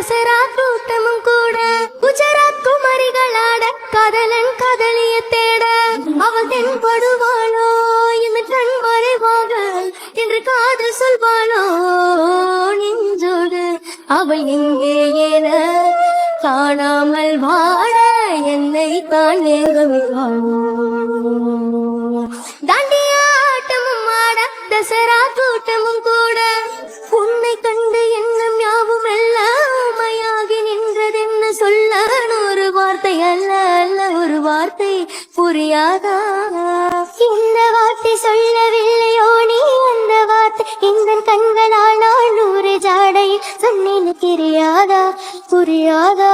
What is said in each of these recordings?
தசரா கூட்டமும் கூட குஜராத் குமரிகளாட கதலன் கதலிய தேட. அவள் தென்படுவாளோ இந்த கண் மறைவாக என்று காதல் சொல்வாளோ நெஞ்சோடு அவள் எங்கே என. காணாமல் வாழ என்னை தான் தாண்டியாட்டமும் ஆட தசரா கூட்டமும் கூட உன்னை கண்டு அல்ல அல்ல ஒரு வார்த்தை புரியாதா? இந்த வார்த்தை சொல்லவில்லையோ நீ அந்த வார்த்தை இந்த கண்களால் நான் நூறு ஜாடை சொன்னேன் தெரியாதா? புரியாதா?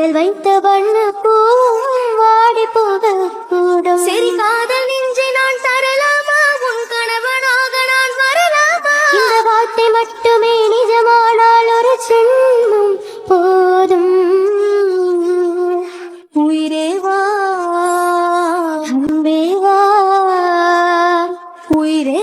நிழல் வைத்த வண்ண பூவும் வாடி போக கூடும். சரி காதல் நெஞ்சை நான் தரலாமா? உன் கணவனாக நான் வரலாமா? இந்த வார்த்தை மட்டுமே நிஜமானால் ஒரு ஜென்மம் போதும். உயிரே வா உயிரே